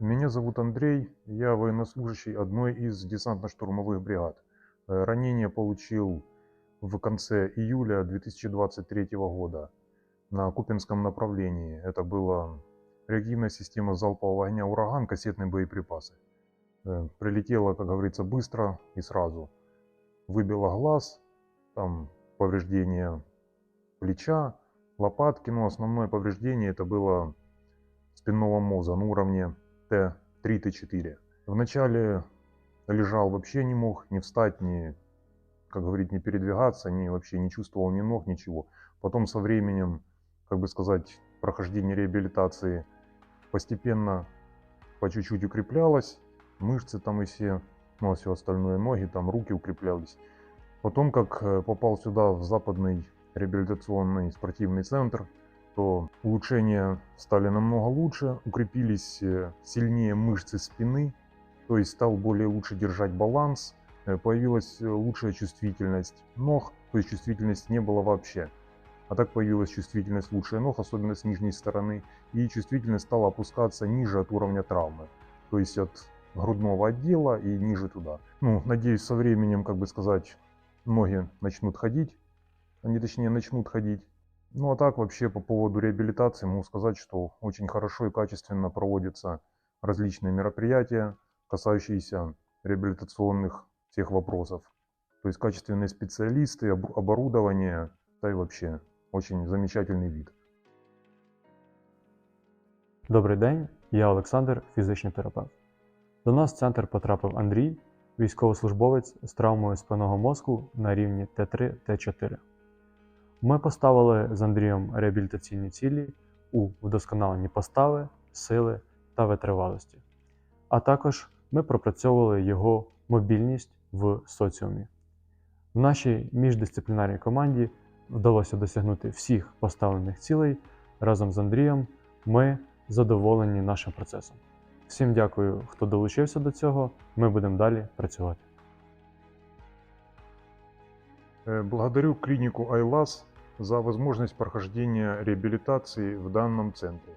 Меня зовут Андрей, я военнослужащий одной из десантно-штурмовых бригад. Э, Ранение получил в конце июля 2023 года на Купинском направлении. Это была реактивная система залпового огня «Ураган», кассетные боеприпасы. Э, Прилетело, как говорится, быстро и сразу. Выбило глаз, там повреждение плеча, лопатки, но основное повреждение это было спинного мозга на уровне Т3, Т4. Вначале лежал вообще не мог ни встать, ни, как говорить, не передвигаться, ни вообще не чувствовал ни ног, ничего. Потом со временем, как бы сказать, прохождение реабилитации постепенно по чуть-чуть укреплялось, мышцы там и все, ну а все остальное, ноги, там руки укреплялись. Потом, как э, попал сюда, в западный реабилитационный спортивный центр, то улучшения стали намного лучше, укрепились э, сильнее мышцы спины, то есть стал более лучше держать баланс, э, появилась э, лучшая чувствительность ног, то есть чувствительности не было вообще. А так появилась чувствительность лучшая ног, особенно с нижней стороны, и чувствительность стала опускаться ниже от уровня травмы, то есть от грудного отдела и ниже туда. Ну, надеюсь, со временем, как бы сказать, ноги начнут ходить, они точнее начнут ходить. Ну а так вообще по поводу реабилитации могу сказать, что очень хорошо и качественно проводятся различные мероприятия, касающиеся реабилитационных всех вопросов. То есть качественные специалисты, об- оборудование, да и вообще очень замечательный вид. Добрий день, я Олександр, фізичний терапевт. До нас в центр потрапив Андрій, військовослужбовець з травмою спинного мозку на рівні Т3 Т4. Ми поставили з Андрієм реабілітаційні цілі у вдосконаленні постави, сили та витривалості. А також ми пропрацьовували його мобільність в соціумі. В нашій міждисциплінарній команді вдалося досягнути всіх поставлених цілей. Разом з Андрієм ми задоволені нашим процесом. Всім дякую, хто долучився до цього. Ми будемо далі працювати. Э, Благодарю клинику Айлас за возможность прохождения реабилитации в данном центре.